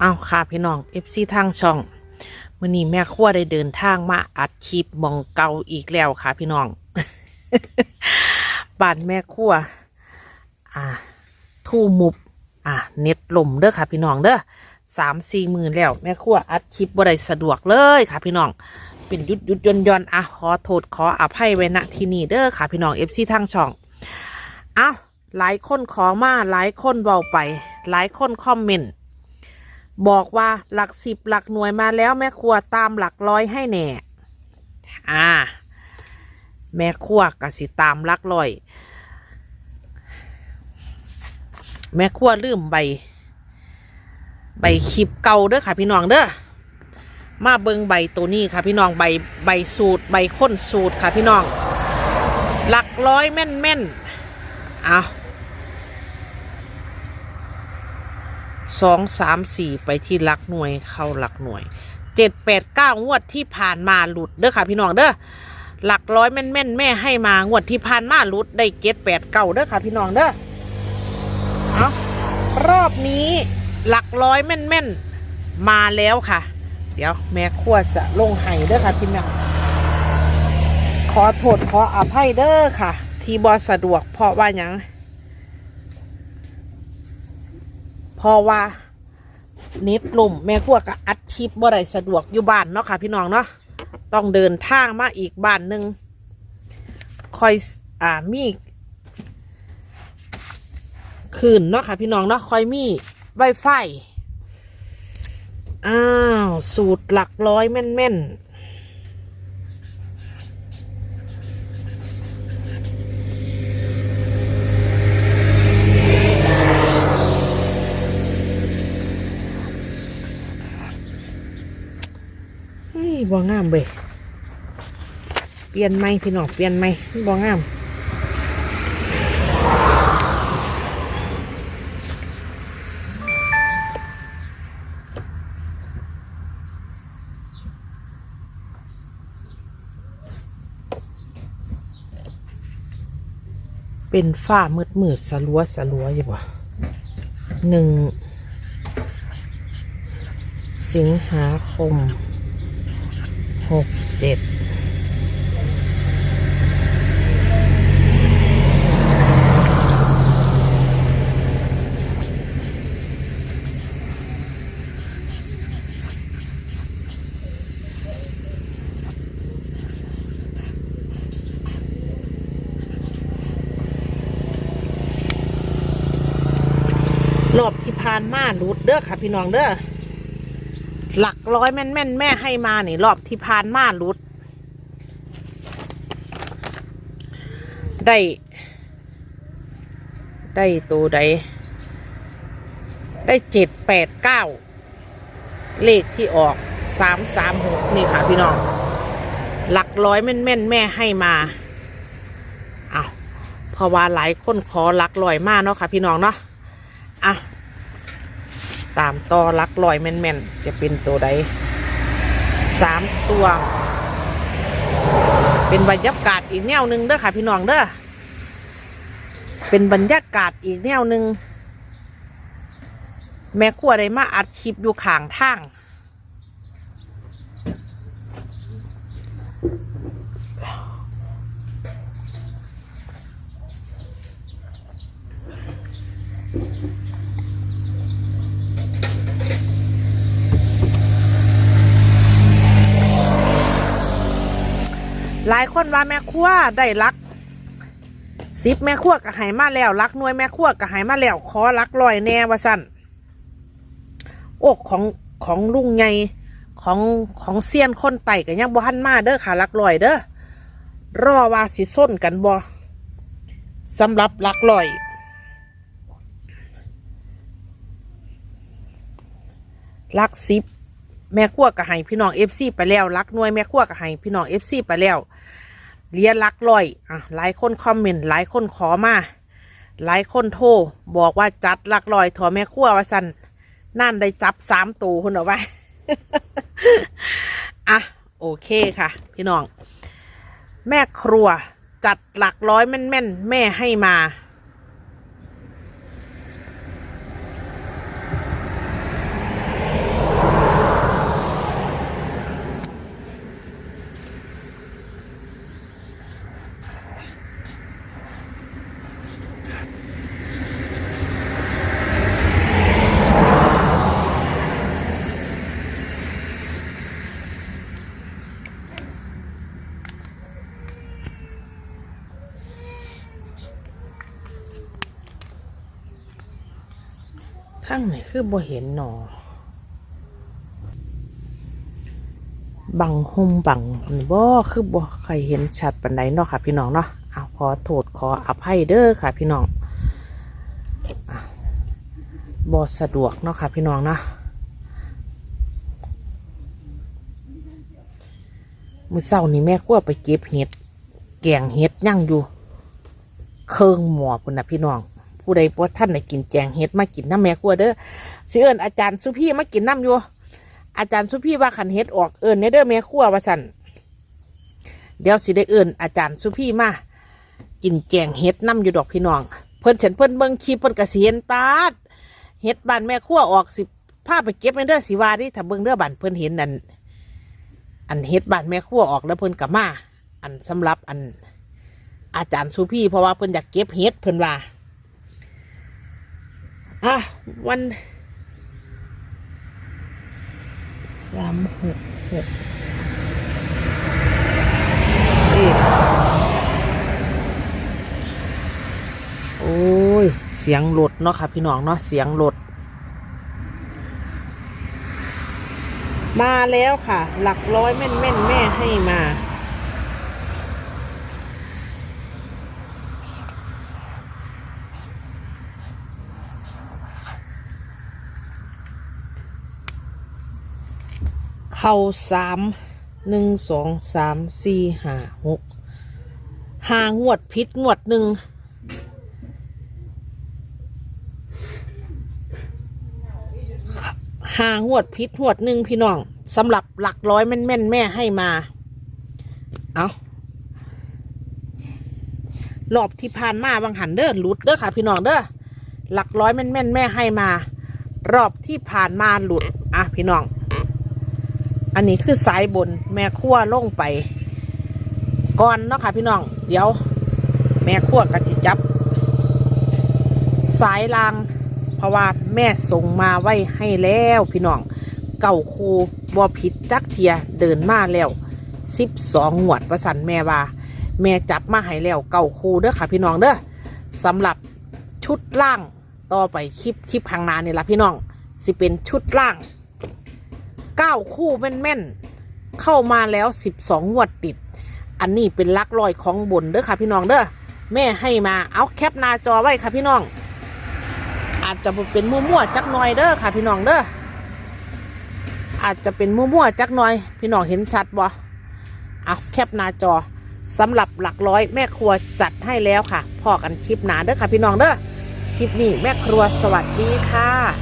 เอาค่ะพี่น้องเอฟซีทางช่องมื่อนี้แม่ครัวได้เดินทางมาอัดคลิปมองเก่าอีกแล้วค่ะพี่น้องบ้านแม่ครัวอ่าทู่มุบอ่าเน็ตลมเด้อค่ะ พี่น้องเด้อสามสี่หมื่นแล้วแม่ครัวอัดคลิปบ่ได้สะดวกเลยค่ะ พี่น้องเป็นยุดยุดยนยนอะขอโทษขออภัยไว้ณที่นี่เด้อค่ะ พี่น้องเอฟซีทางช่องเอาหลายคนขอมาหลายคนเบาไป หลายคนคอมเมนต์ บอกว่าหลักสิบหลักหน่วยมาแล้วแม่ครัวตามหลักร้อยให้แน่อ่า แม่ครัวกสิตามหลักร้อย แม่ครัวลืมใบ ใบคลิปเก่าเด้อค่ะพี่น้องเด้อมาเบิงใบตัวนี้ค่ะพี่น้องใบใบสูตรใบข้นสูตรค่ะพี่น้อง หลักร้อยแม่นแม่นเอา สองสามสี่ไปที่หลักหน่วยเข้าหลักหน่วยเจ็ดแปดเก้างวดที่ผ่านมาหลุดเด้อค่ะพี่น้องเด้อหลักร้อยแม่นแม่นแม่ให้มางวดที่ผ่านมาหลุดได้เจ็ดแปดเก้าเด้อค่ะพี่น้องเด้อเอารอบนี้หลักร้อยแม่นแม่นมาแล้วค่ะ เดี๋ยวแม่ขั้วจะลงไห้เด้อค่ะพี่น้องขอโทษขออภัยเด้อค่ะ ที่บอสะดวกเพราะว่ายัง เพราะว่าเน็ตล่มแม่ครัวก็อัดคลิปบ่ได้สะดวกอยู่บ้านเนาะค่ะ พี่น้องเนาะต้องเดินทางมาอีกบ้านหนึ่งคอยอ่ามีคืนเนาะค่ะ พี่น้องเนาะคอยมีไวไฟอ้าว สูตรหลักร้อยแม่นๆ บ่งามเว้ยเปลี่ยนไหมพี่น้องเปลี่ยนไหมบ่งามเป็นฝ้ามืดมืดสลัวสลัวอยู่บ่หนึ่ง สิงหาคม หกเจ็ดรอบที่ผ่านมาหลุดเด้อค่ะพี่น้องเด้อ หลักร้อยแม่นแม่นแม่ให้มานี่รอบที่ผ่านมาลุด ได้ ได้ตัวใด ได้เจ็ดแปดเก้าเลขที่ออกสามสามหกนี่ค่ะพี่น้อง หลักร้อยแม่นแม่นแม่ให้มาอ้าวเพราะว่าหลายคนขอหลักร้อยมากเนาะค่ะพี่น้องเนาะอะ ตามต่อลักลอยแม่นๆ จะเป็นตัวใดสามตัว เป็นบรรยากาศอีกแนวหนึ่งเด้อค่ะพี่น้องเด้อเป็นบรรยากาศอีกแนวหนึ่งแม่ครัวได้มาอัดคลิปอยู่ข้างทางายคนว่าแม่ครัวได้รักสิบแม่ครัวก็ใหายมาแล้วรักหน่วยแม่ครัวก็ใหายมาแล้วขอรักลอยแน่ว่าสั่นโอกของของลุงไงของของเซียนคนไต่ก็ยังบ่ทันมาเด้อค่ะรักลอยเด้อรอว่าสิส้นกันบ่สำหรับรักลอยลักสิบ แม่ขั้วกับไห้พี่น้องเอฟซีไปแล้วลักน่วยแม่ขั้วกับไห้พี่น้องเอฟซีไปแล้วเรียนลักลอยอะหลายคนคอมเมนต์หลายคนขอมาหลายคนโทรบอกว่าจัดลักลอยถอแม่ขั้วว่าสันนั่นได้จับสามตูคุณเอาไว้อะโอเคค่ะ พี่น้อง แม่ครัวจัดหลักร้อยแม่นๆแม่ให้มา ทั้งไหนคือบ่เห็นหนอบังหุมบังบ่คือบ่ใครเห็นชัดปานใดเนาะค่ะ พี่น้องเนาะเอาขอโทษขออภัยเด้อค่ะ พี่น้องบ่สะดวกเนาะค่ะ พี่น้องเนาะมื้อเช้านี่แม่กลัวไปเก็บเห็ดแกงเห็ดย่างอยู่ เครื่องหมอพุ่นน่ะพี่น้อง ผู้ใดบ่ท่านได้กินแกงเห็ดมากินน้ำแม่กลัวเด้อสิเอิ้นอาจารย์สุพี่มากินน้ำอยู่ อาจารย์สุพี่ว่าขันเฮ็ดออกเอิญเด้อแม่ครัวว่าสันเดี๋ยวสิได้เอิญอาจารย์สุพี่มากินแกงเฮ็ดน้ำอยู่ดอกพี่น้อง เพิ่นเฉันเพิ่นเบิ่งคลิปเพิ่นกเสียนปาดเฮ็ดบานแม่ครัวออกสิพาไปเก็บในเด้อสิวาดิถ้าเบิ่งเด้อบานเพิ่นเห็นอันอันเฮ็ดบานแม่ครัวออกแล้วเพิ่นก็มา อันสำหรับอันอาจารย์สุพี่เพราะว่าเพิ่นอยากเก็บเฮ็ดเพิ่นว่า อะ วันสามหกหกโอ้ย เสียงรถเนาะค่ะพี่น้องเนาะเสียงรถมาแล้วค่ะ หลักร้อยแม่นแม่นแม่ให้มา เข่าสามหนึ่งสองสามสี่ห้าหกหางวดพิษงวดหนึ่งหางวดพิษงวดหนึ่งพี่น้องสำหรับหลักร้อยแม่นแม่นแม่ให้มา เอารอบที่ผ่านมาบางหันเด้อหลุดเด้อค่ะ พี่น้องเด้อหลักร้อยแม่นแม่นแม่ให้มา รอบที่ผ่านมาหลุด อะพี่น้อง อันนี้คือสายบนแม่ขั้วลงไป ก่อนเนาะค่ะพี่น้อง เดี๋ยว แม่ขั้วกะจิจับ สายลาง เพราะว่าแม่ส่งมาไว้ให้แล้วพี่น้อง เก่าคูบอผิดจักเทียเดินมาแล้วสิบสองหวดประสันแม่ว่า แม่จับมาให้แล้วเก่าคูเด้อค่ะพี่น้องเด้อสำหรับชุดล่างต่อไปคลิปคลิปข้างหน้านี่ละพี่น้อง สิเป็นชุดล่าง เก้าคู่แม่นๆ เข้ามาแล้วสิบสองงวดติด อันนี้เป็นลักลอยของบนเด้อค่ะพี่น้องเด้อแม่ให้มาเอาแคปหน้าจอไว้ค่ะพี่น้อง อาจจะเป็นมั่วๆจักหน่อยเด้อค่ะพี่น้องเด้ออาจจะเป็นมั่วๆจักหน่อย พี่น้องเห็นชัดบ่เอาแคปหน้าจอสำหรับหลักร้อยแม่ครัวจัดให้แล้วค่ะพอกันคลิปหนาเด้อค่ะพี่น้องเด้อคลิปนี้แม่ครัวสวัสดีค่ะ